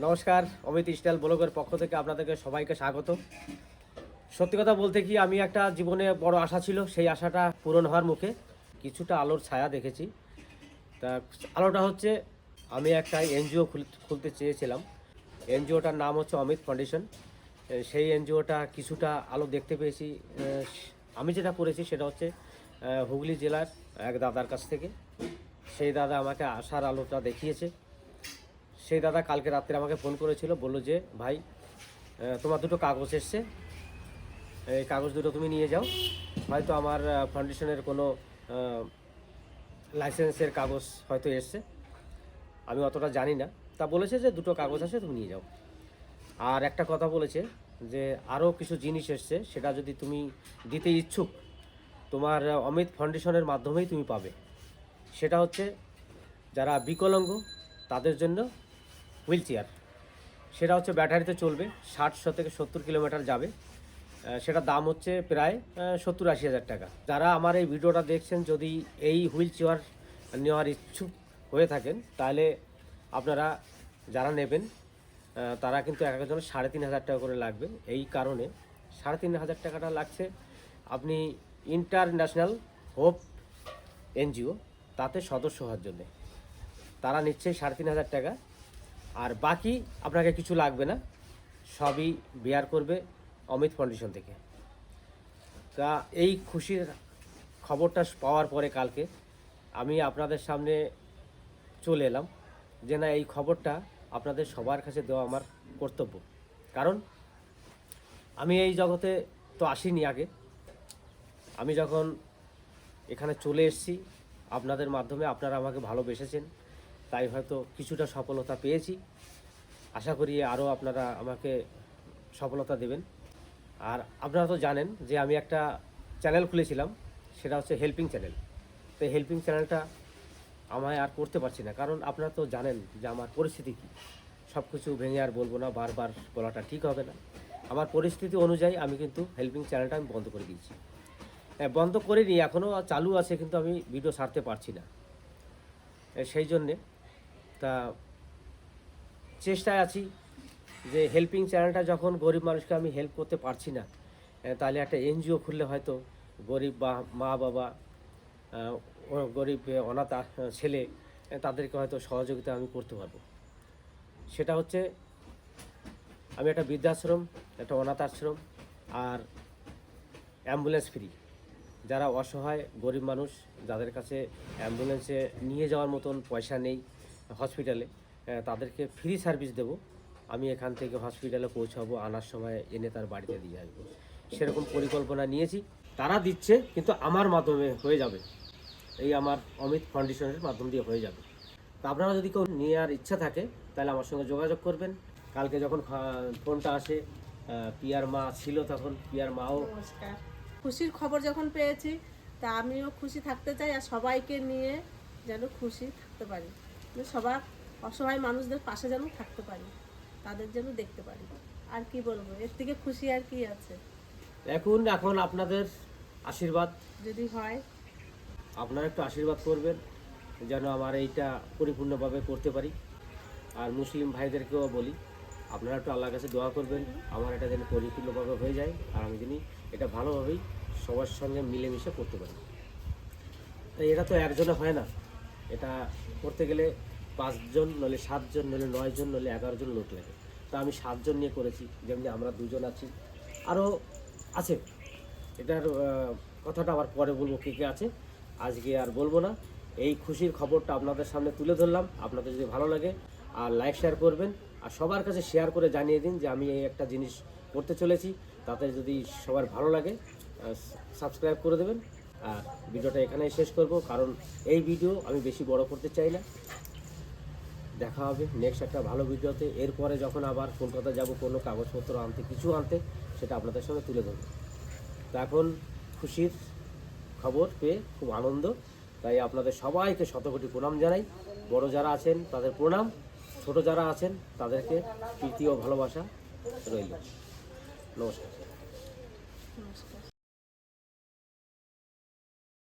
নমস্কার, অমিত স্টাইল ব্লগের পক্ষ থেকে আপনাদেরকে সবাইকে স্বাগত। সত্যি কথা বলতে কি, আমি একটা জীবনে বড় আশা ছিল, সেই আশাটা পূরণ হওয়ার মুখে কিছুটা আলোর ছায়া দেখেছি। তা আলোটা হচ্ছে, আমি একটা এনজিও খুলতে চেয়েছিলাম। এনজিওটার নাম হচ্ছে অমিত ফাউন্ডেশন। সেই এনজিওটা কিছুটা আলো দেখতে পেয়েছি। আমি যেটা করেছি সেটা হচ্ছে হুগলি জেলার এক দাদার কাছ থেকে। সেই দাদা আমাকে আশার আলোটা দেখিয়েছে। সেই দাদা কালকে রাত্রে আমাকে ফোন করেছিল, বলল যে, ভাই তোমার দুটো কাগজ এসছে। এই কাগজ দুটো তুমি নিয়ে যাও। হয়তো আমার ফাউন্ডেশনের কোনো লাইসেন্সের কাগজ হয়তো এসছে। আমি অতটা জানি না। তা বলেছে যে, দুটো কাগজ আছে, তুমি নিয়ে যাও। আর একটা কথা বলেছে যে আরও কিছু জিনিস এসছে, সেটা যদি তুমি দিতে ইচ্ছুক, তোমার অমিত ফাউন্ডেশনের মাধ্যমেই তুমি পাবে। সেটা হচ্ছে, যারা বিকলাঙ্গ, তাদের জন্য হুইল চেয়ার। সেটা হচ্ছে ব্যাটারিতে চলবে ষাটশো থেকে সত্তর কিলোমিটার যাবে। সেটার দাম হচ্ছে প্রায় সত্তর আশি হাজার টাকা। যারা আমার এই ভিডিওটা দেখছেন, যদি এই হুইল চেয়ার নেওয়ার ইচ্ছুক হয়ে থাকেন, তাহলে আপনারা যারা নেবেন তারা কিন্তু এক একজনের সাড়ে তিন হাজার টাকা করে লাগবে। এই কারণে সাড়ে তিন হাজার টাকাটা লাগছে। আপনি ইন্টারন্যাশনাল হোপ এনজিও, তাতে সদস্য হওয়ার জন্যে। তারা নিচ্ছে সাড়ে তিন হাজার টাকা। আর বাকি আপনাকে কিছু লাগবে না, সবই বেয়ার করবে অমিত ফাউন্ডেশন থেকে। তা এই খুশির খবরটা পাওয়ার পরে কালকে আমি আপনাদের সামনে চলে এলাম যে না, এই খবরটা আপনাদের সবার কাছে দেওয়া আমার কর্তব্য। কারণ আমি এই জগতে তো আসিনি আগে। আমি যখন এখানে চলে এসেছি, আপনাদের মাধ্যমে আপনারা আমাকে ভালোবেসেছেন। তাই হয়তো কিছুটা সফলতা পেয়েছি। আশা করি আরও আপনারা আমাকে সফলতা দেবেন। আর আপনারা তো জানেন যে আমি একটা চ্যানেল খুলেছিলাম, সেটা হচ্ছে হেল্পিং চ্যানেল। তো হেল্পিং চ্যানেলটা আমায় আর করতে পারছি না, কারণ আপনারা তো জানেন যে আমার পরিস্থিতি কী। সব কিছু ভেঙে আর বলব না, বারবার বলাটা ঠিক হবে না। আমার পরিস্থিতি অনুযায়ী আমি কিন্তু হেল্পিং চ্যানেলটা আমি বন্ধ করে দিয়েছি। হ্যাঁ বন্ধ করিনি, এখনও চালু আছে, কিন্তু আমি ভিডিও ছাড়তে পারছি না। সেই জন্যে তা চেষ্টায় আছি যে হেল্পিং চ্যানেলটা যখন গরিব মানুষকে আমি হেল্প করতে পারছি না তাহলে একটা এনজিও খুললে হয়তো গরিব বা মা বাবা গরিব অনাথ ছেলে তাদেরকে হয়তো সহযোগিতা আমি করতে পারব। সেটা হচ্ছে আমি একটা বৃদ্ধাশ্রম, একটা অনাথ আশ্রম আর অ্যাম্বুলেন্স ফ্রি যারা অসহায়, গরিব মানুষ, যাদের কাছে অ্যাম্বুলেন্সে নিয়ে যাওয়ার মতন পয়সা নেই হসপিটালে তাদেরকে ফ্রি সার্ভিস দেব। আমি এখান থেকে হসপিটালে পৌঁছাবো, আনার সময় এনে তার বাড়িতে দিয়ে আসব। সেরকম পরিকল্পনা নিয়েছি। তারা দিচ্ছে, কিন্তু আমার মাধ্যমে হয়ে যাবে। এই আমার অমিত ফাউন্ডেশনের মাধ্যম দিয়ে হয়ে যাবে। তা আপনারা যদি কেউ নেওয়ার ইচ্ছা থাকে, তাহলে আমার সঙ্গে যোগাযোগ করবেন। কালকে যখন ফোনটা আসে পিয়ার মা ছিল তখন, পিয়ার মাও। খুশির খবর যখন পেয়েছি, তা আমিও খুশি থাকতে চাই আর সবাইকে নিয়ে যেন খুশি থাকতে পারি। সবার অসহায় মানুষদের পাশে যেন থাকতে পারি তাদের যেন দেখতে পারি। আর কি বলব এর থেকে খুশি আর কি আছে। এখন এখন আপনাদের আশীর্বাদ। যদি হয়। আপনারা একটু আশীর্বাদ করবেন যেন আমার এইটা পরিপূর্ণভাবে করতে পারি। আর মুসলিম ভাইদেরকেও বলি আপনারা একটু আল্লাহর কাছে দোয়া করবেন আমার এটা যেন পরিপূর্ণভাবে হয়ে যায় আর আমি যিনি এটা ভালোভাবেই সবার সঙ্গে মিলেমিশে করতে পারি। তাই এটা তো একজনে হয় না। এটা করতে গেলে পাঁচজন নলে সাতজন নলে নয়জন নলে এগারো জন লোক লাগে। তা আমি সাতজন নিয়ে করেছি, যেমনি আমরা দুজন আছি। আরও আছে। এটার কথাটা আবার পরে বলব কে কে আছে। আজকে আর বলব না। এই খুশির খবরটা আপনাদের সামনে তুলে ধরলাম। আপনাদের যদি ভালো লাগে, আর লাইক শেয়ার করবেন। আর সবার কাছে শেয়ার করে জানিয়ে দিন যে আমি এই একটা জিনিস করতে চলেছি। তাতে যদি সবার ভালো লাগে সাবস্ক্রাইব করে দেবেন। আর ভিডিওটা এখানেই শেষ করব, কারণ এই ভিডিও আমি বেশি বড় করতে চাই না। দেখা হবে নেক্সট একটা ভালো ভিডিওতে। এরপরে যখন আবার কলকাতা যাব, কোনো কাগজপত্র আনতে, কিছু আনতে, সেটা আপনাদের সঙ্গে তুলে ধরবো। তো এখন খুশির খবর পেয়ে খুব আনন্দ। তাই আপনাদের সবাইকে শতকোটি প্রণাম জানাই। বড় যারা আছেন, তাদের প্রণাম। ছোট যারা আছেন, তাদেরকে প্রীতি ও ভালোবাসা রইল। নমস্কার। নমস্কার।